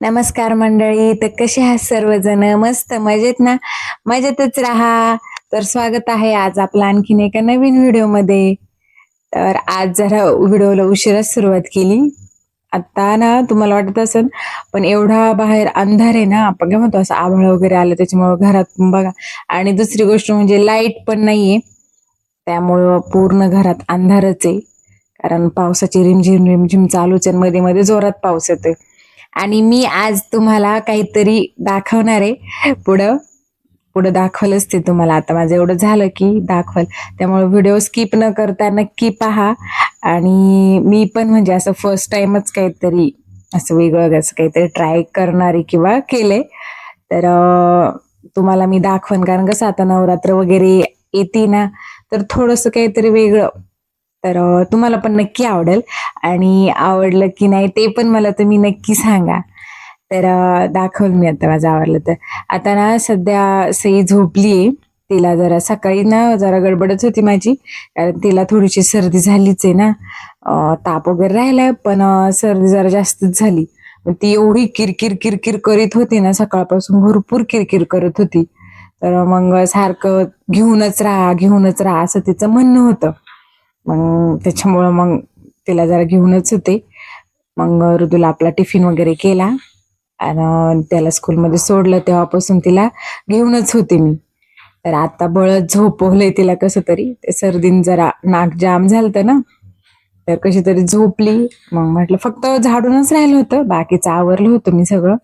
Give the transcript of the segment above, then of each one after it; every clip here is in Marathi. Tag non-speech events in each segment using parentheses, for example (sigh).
नमस्कार मंडळी तर कसे आहात सर्वजण? मस्त मजेत ना? मजेतच राहा. तर स्वागत आहे आज आपला आणखीन एका नवीन व्हिडिओमध्ये. तर आज जरा व्हिडिओला उशिराच सुरुवात केली. आता ना तुम्हाला वाटत असेल पण एवढा बाहेर अंधार आहे ना आपण काय म्हणतो असं आभाळ वगैरे आलं त्याच्यामुळे घरात बघा. आणि दुसरी गोष्ट म्हणजे लाइट पण नाहीये. त्यामुळं पूर्ण घरात अंधारच आहे. कारण पावसाची रिमझिम रिमझिम चालूच आहे मध्ये मध्ये जोरात पाऊस येतोय. आणि मी आज तुम्हाला काहीतरी दाखवणार आहे. पुढं पुढं दाखवलंच ते तुम्हाला. आता माझं एवढं झालं की दाखवल. त्यामुळे व्हिडिओ स्किप न करता नक्की पहा. आणि मी पण म्हणजे असं फर्स्ट टाइमच काहीतरी असं वेगळं असं काहीतरी ट्राय करणारे किंवा केले तर तुम्हाला मी दाखवन. कारण कसं आता नवरात्र वगैरे येते ना तर थोडंसं काहीतरी वेगळं. तर तुम्हाला पण नक्की आवडेल. आणि आवडलं की नाही ते पण मला तुम्ही नक्की सांगा. तर दाखवल मी आता माझं आवडलं तर. आता ना सध्या सई आहे तिला जरा सकाळी ना जरा गडबडच होती माझी. कारण तिला थोडीशी सर्दी झालीच आहे ना ताप वगैरे राहिलाय पण सर्दी जरा जास्तच झाली. ती एवढी किरकिर किरकिर करीत होती ना सकाळपासून भरपूर किरकिर करत होती. तर मग सारखं घेऊनच राहा घेऊनच राहा असं तिचं म्हणणं होतं. मग त्याच्यामुळं मग तिला जरा घेऊनच होते. मग ऋतूला आपला टिफिन वगैरे केला. आणि त्याला स्कूलमध्ये सोडलं तेव्हापासून तिला घेऊनच होते मी. तर आता बळत झोपवलंय तिला कसं तरी. ते सर्दीन जरा नाक जाम झालं ना. तर कशी तरी झोपली. मग म्हटलं फक्त झाडूनच राहिलं होतं. बाकीचं आवरलं होतं मी सगळं.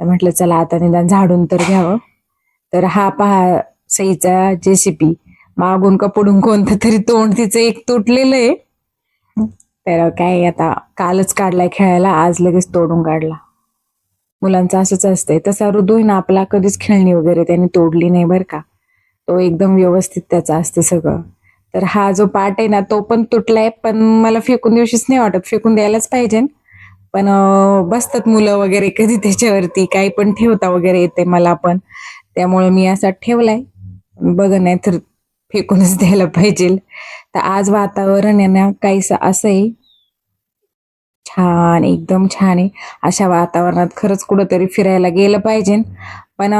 तर म्हटलं चला आता निदान झाडून तर घ्यावं. तर हा पहा सईचा जेसीपी. मागून कपडून कोणतं तरी तोंड तिचं एक तुटलेलं आहे. तर काय आता कालच काढलाय खेळायला आज लगेच तोडून काढला. मुलांचं असंच असतंय. तसा हृदय ना आपला कधीच खेळणी वगैरे त्याने तोडली नाही बरं का. तो एकदम व्यवस्थित त्याचा असते सगळं. तर हा जो पार्ट आहे ना तो पण तुटलाय पण मला फेकून दिवशीच नाही वाटत. फेकून द्यायलाच पाहिजे. पण बसतात मुलं वगैरे कधी त्याच्यावरती काही पण ठेवता वगैरे येते मला पण. त्यामुळे मी असा ठेवलाय. बघ नाही तर फेकूनच द्यायला पाहिजे. तर आज वातावरण आहे ना काहीसं असं आहे. छान एकदम छान आहे. अशा वातावरणात खरंच कुठंतरी फिरायला गेलं पाहिजे. पण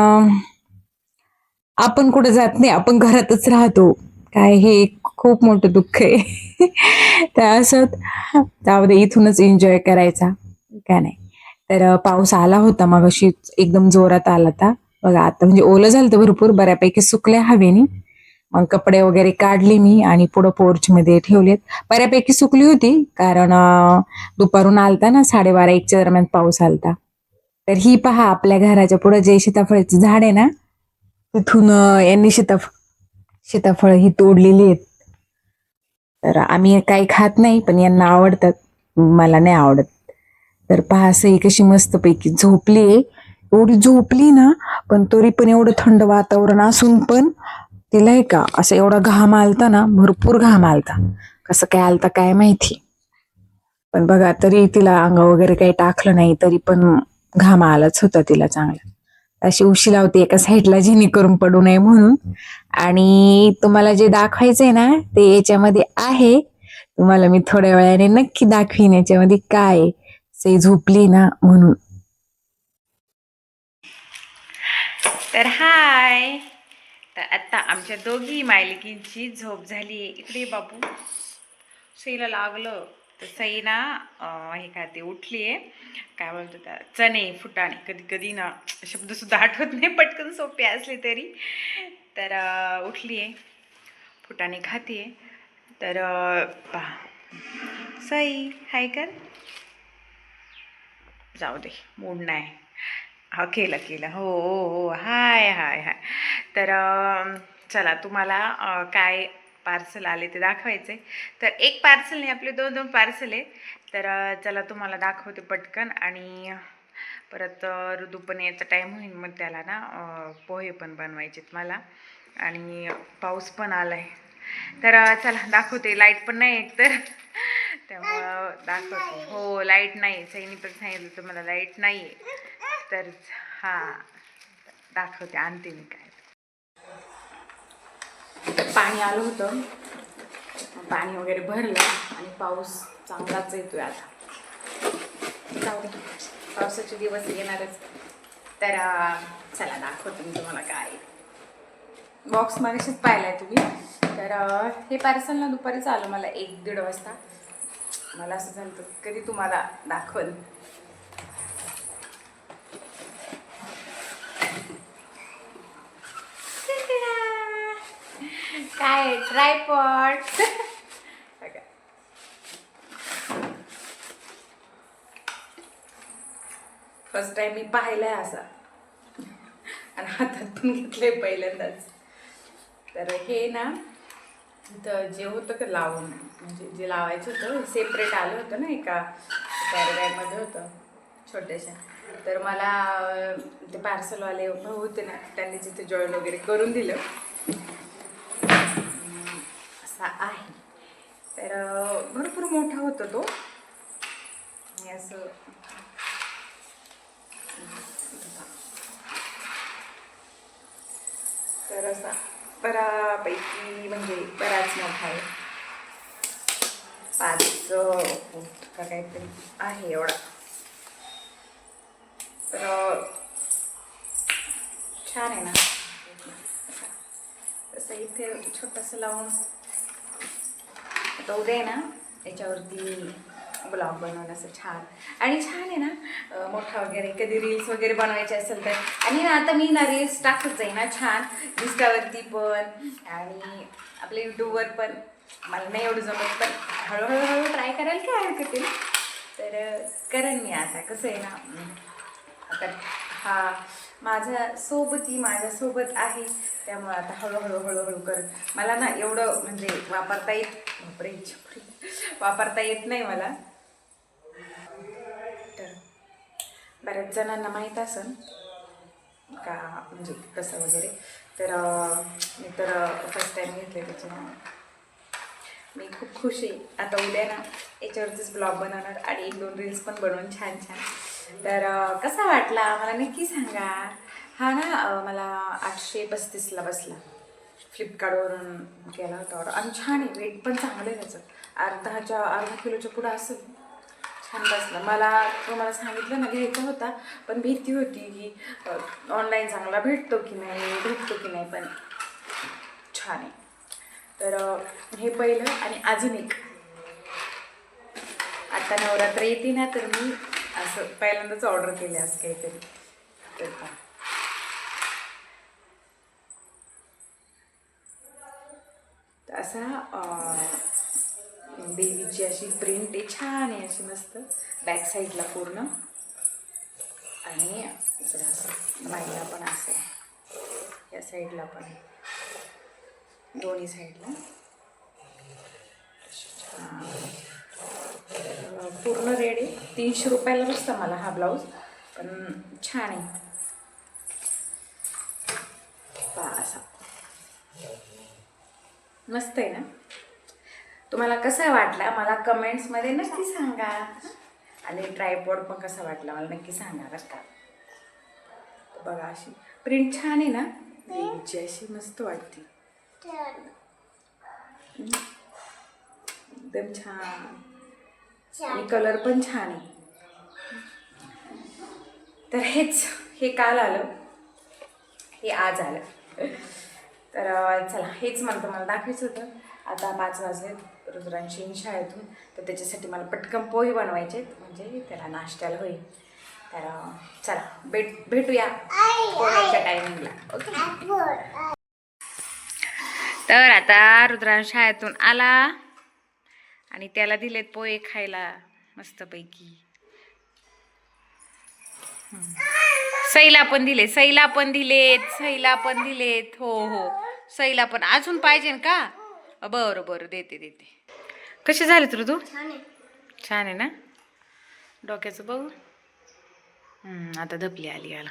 आपण कुठं जात नाही आपण घरातच राहतो. काय हे खूप मोठं दुःख आहे. (laughs) तर असं जाऊ दे इथूनच एन्जॉय करायचा. काय नाही? तर पाऊस आला होता मग अशी एकदम जोरात आला होता. बघा आता म्हणजे ओलं झालं तर भरपूर बऱ्यापैकी सुकल्या हवेनी. मग कपडे वगैरे काढले मी आणि पुढं पोर्च मध्ये ठेवलेत. बऱ्यापैकी सुकली होती कारण दुपारून आलता ना साडेबारा एकच्या दरम्यान पाऊस आलता. तर ही पहा आपल्या घराच्या पुढे जे सीताफळाचे झाड आहे ना तिथून यांनी सीताफ सीताफळ ही तोडलेली आहेत. तर आम्ही काही खात नाही पण यांना आवडतात. मला नाही आवडत. तर पहा सई कशी मस्तपैकी झोपली एवढी झोपली ना पण तरी पण एवढं थंड वातावरण असून पण तिला आहे का असं एवढा घाम आलता ना भरपूर घाम आलता. कसं काय आलता काय माहिती. पण बघा तरी तिला अंग वगैरे काही टाकलं नाही तरी पण घाम आलाच होता तिला चांगला. अशी उशी लावते एका साईडला जेणेकरून पडू नये म्हणून. आणि तुम्हाला जे दाखवायचंय ना ते याच्यामध्ये आहे. तुम्हाला मी थोड्या वेळाने नक्की दाखवीन याच्यामध्ये काय से झोपली ना म्हणून. तर हाय. तर आत्ता आमच्या दोघी मायलिकींची झोप झाली. इकडे बाबू सईला लागलं. तर सई ना हे काय ते उठली आहे काय बोलतो त्या चणे फुटाणे. कधी कधी ना शब्दसुद्धा आठवत नाही पटकन सोपे असले तरी. तर उठली आहे फुटाणे खाते तर पहा. सई हाय कर. जाऊ दे. मूड नाही. हा केलं केलं. हो हो हो. हाय हाय हाय. तर चला तुम्हाला काय पार्सल आले ते दाखवायचे. तर एक पार्सल नाही आपले दोन दोन पार्सल आहे. तर चला तुम्हाला दाखवते पटकन. आणि परत ऋतू पण यायचा टाईम होईल मग त्याला ना पोहे पण बनवायचेत मला. आणि पाऊस पण आलाय. तर अं, चला दाखवते. लाइट पण नाही एक तर. (laughs) त्यामुळं दाखवते. हो लाइट नाही सैनी पण सांगितलं तुम्हाला लाइट नाही आहे तर हां. दाखवते आणते मी काय. पाणी आलं होतं. पाणी वगैरे भरलं आणि पाऊस चांगलाच येतोय आता. जाऊ दे. पावसाचे दिवस येणारच. तर चला दाखवते मी तुम्हाला काय. बॉक्स मागाशीच पाहिलाय तुम्ही. तर हे पार्सल ना दुपारीच आलं मला एक दीड वाजता. मला असं झालं कधी तुम्हाला दाखवल? काय? ट्रायपॉट फर्स्ट टाइम मी पाहिलाय असा. आणि हातात पण घेतलंय पहिल्यांदाच. तर हे ना इथं जे होतं का लावून म्हणजे जे लावायचं होतं सेपरेट आलं होतं ना एका पॅराबॅगमध्ये होतं छोट्याशा. तर मला ते पार्सलवाले भाऊ होते ना त्यांनी जिथे जॉईन वगैरे करून दिलं. असा आहे. तर भरपूर मोठा होतो तो. आणि असं तर असा बऱ्यापैकी म्हणजे बराच मोठा आहे. पाच फूट का काहीतरी आहे एवढा. तर छान आहे ना. तसं इथे छोटंसं लावून तो उद्या आहे ना याच्यावरती ब्लॉग बनवण्याचं छान. आणि छान आहे ना मोठा वगैरे कधी रील्स वगैरे बनवायचे असेल तर. आणि ना आता मी ना रील्स टाकत जाईन ना छान इंस्टावरती पण. आणि आपल्या यूट्यूबवर पण. मला नाही एवढं जमत पण हळूहळू हळू ट्राय करायला काय हरकत आहे तर करेन मी आता. कसं आहे ना आता हा माझ्या सोबती माझ्यासोबत आहे. त्यामुळं आता हळूहळू हळूहळू करत मला ना एवढं म्हणजे वापरता येत बापरे वापरता येत नाही मला. तर बऱ्याच जणांना माहीत असन का म्हणजे कसं वगैरे. तर मी तर फर्स्ट टाईम घेतले त्याच्यामुळं. मी खूप खुश आहे. आता उद्या ना याच्यावरतीच ब्लॉग बनवणार आणि एक दोन रील्स पण बनवून छान छान. तर कसा वाटला? मला नक्की सांगा. हा ना मला आठशे पस्तीसला बसला. फ्लिपकार्टवरून केला होता ऑर्डर आणि छान आहे वेट पण चांगलं आहे त्याचं. अर्धाच्या अर्धा किलोच्या पुढं असेल. छान बसलं. मला तुम्हाला सांगितलं ना घ्यायचा होता. पण भीती होती की ऑनलाईन चांगला भेटतो की नाही भेटतो की नाही पण छान आहे. तर हे पहिलं आणि अजून एक. आता नवरात्र येते ना तर मी असं पहिल्यांदाच ऑर्डर केले असं काहीतरी. तर असा देवीची अशी प्रिंट आहे. छान आहे अशी मस्त. बॅक साईडला पूर्ण. आणि इकडं असं बाईला पण असं या साईडला पण दोन्ही साईडला पूर्ण रेड तीनशे रुपयाला बसता मला हा ब्लाऊज पण छान आहे. असा. मस्त आहे ना? तुम्हाला कसा वाटला? मला कमेंट्समध्ये नक्की सांगा. आणि ट्रायपॉड पण कसा वाटला मला नक्की सांगा बरं का. बघा अशी. प्रिंट छान आहे ना? देवीची अशी मस्त वाटते. एकदम छान. आणि कलर पण छान आहे. तर हेच हे काल आलं. हे आज आलं. तर चला हेच मला तुम्हाला दाखवायचं होतं. आता पाच वाजले रुद्रांशी शाळेतून. तर त्याच्यासाठी मला पटकन पोहे बनवायचे म्हणजे त्याला नाश्त्याला होईल. तर चला भेट भेटूया पोह्याच्या टायमिंगला ओके तर आता रुद्रांश शाळेतून आला. आणि त्याला दिलेत पोहे खायला मस्तपैकी. सईला पण दिले सईला पण दिलेत सईला पण दिलेत. हो हो. सईला पण अजून पाहिजे का? बरं बरं. देते देते. कसे झाले तर तू छान आहे ना? डोक्याचं बघू. आता धपली आली याला?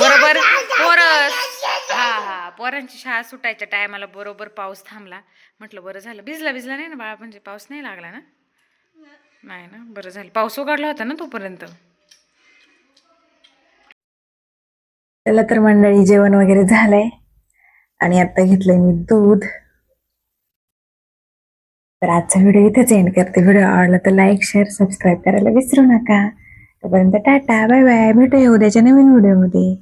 बरोबर. पोर. हा हा. पोरांची शाळा सुटायच्या टायमाला बरोबर पाऊस थांबला. म्हटलं बरं झालं. भिजला भिजला नाही ना बाळा म्हणजे पाऊस नाही लागला ना? नाही ना बरं झालं. पाऊस उघडला होता ना तोपर्यंत? त्याला तर मंडळी जेवण वगैरे झालंय. आणि आता घेतलंय मी दूध. तर आजचा व्हिडिओ इथेच एंड करते. व्हिडिओ आवडला तर लाईक शेअर सबस्क्राईब करायला विसरू नका. तोपर्यंत टाटा बाय बाय. भेटूया उद्याच्या नवीन व्हिडिओमध्ये.